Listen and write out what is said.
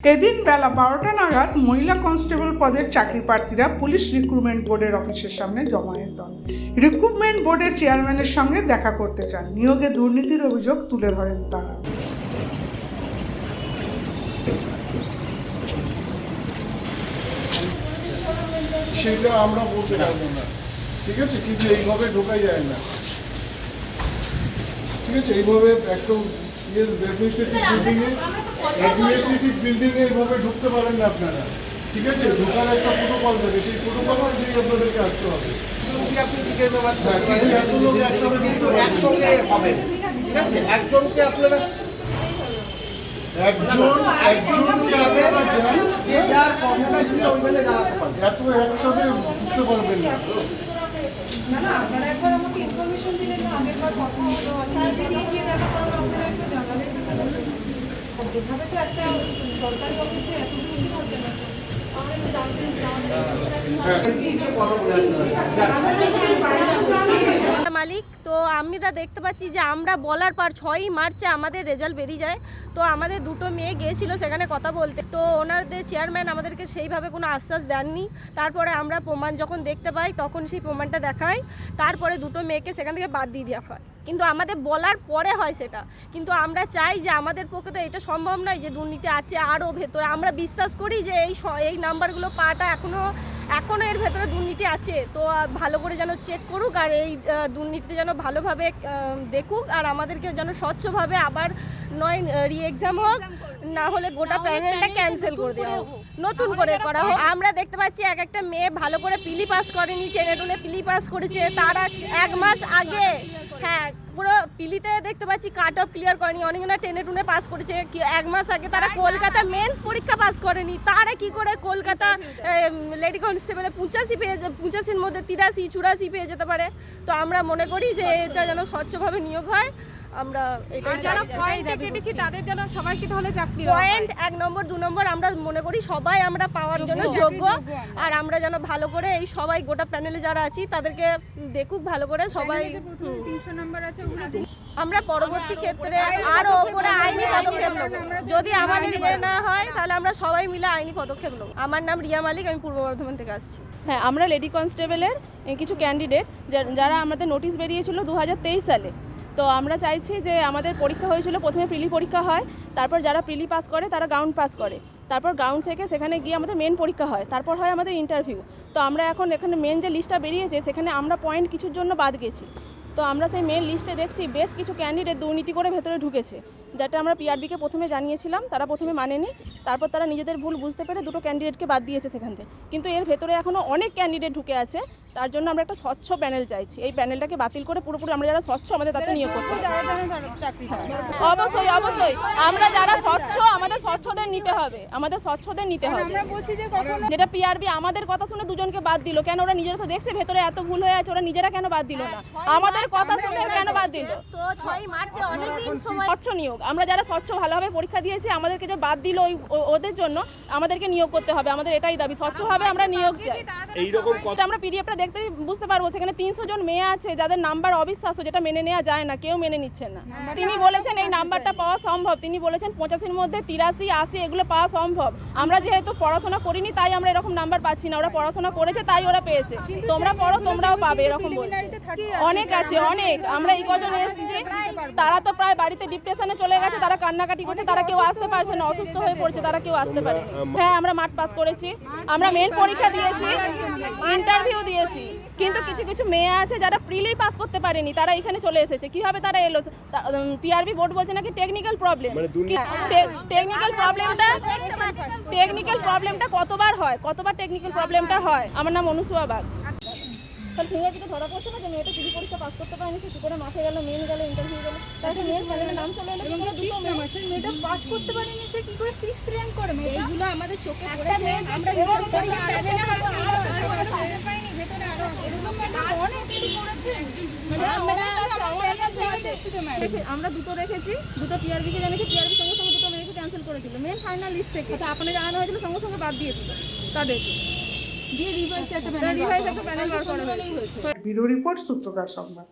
এদিন বেলা বারোটা নাগাদ মহিলা কনস্টেবল পদের চাকরি প্রার্থীরা পুলিশ রিক্রুটমেন্ট বোর্ডের অফিসের সামনে জমায়েত হন রিক্রুটমেন্ট বোর্ডের চেয়ারম্যানের সঙ্গে দেখা করতে চান। নিয়োগে দুর্নীতির অভিযোগ তুলে ধরেন তারা। সেটা আমরা বলতে পারব না। ঠিক আছে? কিন্তু এইভাবে ঢোকা যায় না। ঠিক আছে? এইভাবে ইয়ে অ্যাডমিনিস্ট্রেটিভ বিল্ডিংয়ে এইভাবে ঢুকতে পারেন না আপনারা। ঠিক আছে? ঢোকার একটা প্রোটোকল থাকে সেই প্রোটোকল অনুযায়ী আপনাদেরকে আসতে হবে। একজনকে আপনারা একজন একজনকে আপনারা যে যার কথাটা ছিল ওইখানে দাঁড়াতে পারবেন এত একসাথে ঢুকতে পারবেন না। না আপনারা একবার আমাকে ইনফরমেশন দিলেন না আগের বার কথা হলো আমি নিজে গিয়ে গিয়ে দেখা করব আপনারা একটু জানালেন না কেন? এভাবে তো একটা সরকারি অফিসে মালিক, তো আমরা দেখতে পাচ্ছি যে আমরা বলার পর ছয়ই মার্চে আমাদের রেজাল্ট বেরিয়ে যায়। তো আমাদের দুটো মেয়ে গিয়েছিল সেখানে কথা বলতে। তো ওনাদের চেয়ারম্যান আমাদেরকে সেইভাবে কোনো আশ্বাস দেননি। তারপরে আমরা প্রমাণ যখন দেখতে পাই, তখন সেই প্রমাণটা দেখাই তারপরে দুটো মেয়েকে সেখান থেকে বাদ দিয়ে দেওয়া হয়। কিন্তু আমাদের বলার পরে হয় সেটা। কিন্তু আমরা চাই যে আমাদের পক্ষে তো এটা সম্ভব নয় যে দুর্নীতি আছে আরও ভেতরে। আমরা বিশ্বাস করি যে এই এই নাম্বারগুলো পাওয়াটা এখনও এখনও এর ভেতরে দুর্নীতি আছে। তো ভালো করে যেন চেক করুক আর এই আহ, দুর্নীতিটা যেন ভালোভাবে দেখুক আর আমাদেরকে যেন স্বচ্ছভাবে আবার নয় রি এক্সাম হোক না হলে গোটা প্যানেলটা ক্যান্সেল করে দেওয়া হোক। নতুন করে করা হোক। আমরা দেখতে পাচ্ছি এক একটা মেয়ে ভালো করে পিলি পাস করেনি টেনে টুনে পিলি পাস করেছে। তারা এক মাস আগে হ্যাঁ পুরো পিলিতে দেখতে পাচ্ছি কাট অফ ক্লিয়ার করেনি। অনেকজনা টেনে টুনে পাস করেছে। কি এক মাস আগে তারা কলকাতা মেন্স পরীক্ষা পাস করেনি। তারা কি করে কলকাতা লেডি কনস্টেবলে পঁচাশি পেয়ে পঁচাশির মধ্যে তিরাশি চুরাশি পেয়ে যেতে পারে। তো আমরা মনে করি যে এটা যেন স্বচ্ছভাবে নিয়োগ হয়। আমরা এটা যারা পয়েন্টে কেটেছি তাদের যেন সবাইকে তাহলে চাকরি পয়েন্ট এক নম্বর দু নম্বর আমরা মনে করি সবাই আমরা পাওয়ার জন্য যোগ্য। আর আমরা যেন ভালো করে এই সবাই গোটা প্যানেলে যারা আছি তাদেরকে দেখুক ভালো করে সবাই। তিনশো নাম্বার আছে আমরা পরবর্তী ক্ষেত্রে আরও ওপরে আইনি পদক্ষেপ নেব। যদি আমাদের ইয়ে না হয়, তাহলে আমরা সবাই মিলে আইনি পদক্ষেপ নেব। আমার নাম রিয়া মালিক, আমি পূর্ব বর্ধমান থেকে আসছি। হ্যাঁ আমরা লেডি কনস্টেবলের কিছু ক্যান্ডিডেট যারা আমাদের নোটিশ বেরিয়েছিল দু হাজার তেইশ সালে। তো আমরা চাইছি যে আমাদের পরীক্ষা হয়েছিল, প্রথমে প্রিলি পরীক্ষা হয়, তারপর যারা প্রিলি পাস করে, তারা গ্রাউন্ড পাস করে। তারপর গ্রাউন্ড থেকে সেখানে গিয়ে আমাদের মেন পরীক্ষা হয়, তারপর হয় আমাদের ইন্টারভিউ। তো আমরা এখন এখানে মেন যে লিস্টটা বেরিয়েছে, সেখানে আমরা পয়েন্ট কিছুর জন্য বাদ গেছি। তো আমরা সেই মেন লিস্টে দেখছি বেশ কিছু ক্যান্ডিডেট দুর্নীতি করে ভেতরে ঢুকেছে, যেটা আমরা পিআরবিকে প্রথমে জানিয়েছিলাম, তারা প্রথমে মানেনি, তারপর তারা নিজেদের ভুল বুঝতে পেরে দুটো ক্যান্ডিডেটকে বাদ দিয়েছে সেখান থেকে। কিন্তু এর ভেতরে এখনও অনেক ক্যান্ডিডেট ঢুকে আছে তার জন্য আমরা একটা স্বচ্ছ প্যানেল চাইছি। এই প্যানেলটাকে বাতিল করে পুরোপুরি আমরা যারা স্বচ্ছ আমাদের তাতে নিয়োগ করতে অবশ্যই অবশ্যই। আমরা যারা স্বচ্ছ আমাদের স্বচ্ছদের নিতে হবে। আমাদের স্বচ্ছদের নিতে হবে। যেটা পিআরবি আমাদের কথা শুনে দুজনকে বাদ দিল। কেন ওরা নিজেরা তো দেখছে ভেতরে এত ভুল হয়ে আছে ওরা নিজেরা কেন বাদ দিল না? আমাদের কথা শুনে কেন বাদ দিল? স্বচ্ছ নিয়োগ। আমরা যারা স্বচ্ছ ভালোভাবে পরীক্ষা দিয়েছি আমাদেরকে যে বাদ দিল ওই ও- ওদের জন্য আমাদেরকে নিয়োগ করতে হবে। আমাদের এটাই দাবি। স্বচ্ছভাবে আমরা নিয়োগ চাই। এইরকম আমরা পিডিএফটা দেখতে বুঝতে পারব সেখানে তিনশো জন মেয়ে আছে যাদের নাম্বার অবিশ্বাস্য যেটা মেনে নেওয়া যায় না কেউ মেনে নিচ্ছে না। তিনি বলেছেন এই নাম্বারটা পাওয়া সম্ভব। তিনি বলেছেন পঁচাশির মধ্যে তিরাশি আশি এগুলো পাওয়া সম্ভব। আমরা যেহেতু পড়াশোনা করিনি তাই আমরা এরকম নাম্বার পাচ্ছি না। ওরা পড়াশোনা করেছে তাই ওরা পেয়েছে। তোমরা পড়ো তোমরাও পাবে এরকম বলছে। অনেক আছে অনেক। আমরা এই কজন এসেছি তারা তো প্রায় বাড়িতে ডিপ্রেশনে চলে গেছে তারা কান্নাকাটি করছে তারা কেউ আসতে পারছে না অসুস্থ হয়ে পড়ছে তারা কেউ আসতে পারে হ্যাঁ আমরা মাঠ পাস করেছি। আমরা মেন পরীক্ষা দিয়েছি। ইন্টারভিউ দিয়েছি। কিন্তু কিছু কিছু মেয়ে আছে যারা প্রিলেই পাস করতে পারেনি তারা এখানে চলে এসেছে। কীভাবে তারা এলো? পিআরবি বোর্ড বলছে নাকি টেকনিক্যাল প্রবলেম মানে টেকনিক্যাল প্রবলেমটা টেকনিক্যাল প্রবলেমটা কতবার হয়? কতবার টেকনিক্যাল প্রবলেমটা হয়? আমার নাম অনুসুয়া বাগ। তাহলে ফিঙ্গারপ্রিন্টে ধরা পড়ছে না যে মেয়েটা পরীক্ষা পাস করতে পারেনি? সে কি করে মাঠে গেল মেন গেল ইন্টারভিউ গেল। তাকে মেন প্যানেলে নাম চলে এলো এবং দুটো মেয়ে মেয়েটা পাস করতে পারেনি সে কি করে সিক্স র্যাঙ্ক করে এইগুলো আমাদের চোখে পড়েছে। আমরা বিশ্বাস করি হয়তো আরও আমরা দুটো রেখেছি দুটো পিআরবিকে জানিয়েছি পিআরবি সঙ্গে সঙ্গে দুটো মেয়েকে ক্যান্সেল করে দিল মেন ফাইনাল লিস্ট থেকে। আচ্ছা আপনাদের জানানো হয়েছিল সঙ্গে সঙ্গে বাদ দিয়ে দিল। তাদেরকে দিয়ে রিভাইস একটা রিভাইস একটা প্যানেল বার করা হয়েছে। ব্যুরো রিপোর্ট সূত্রকার সংবাদ।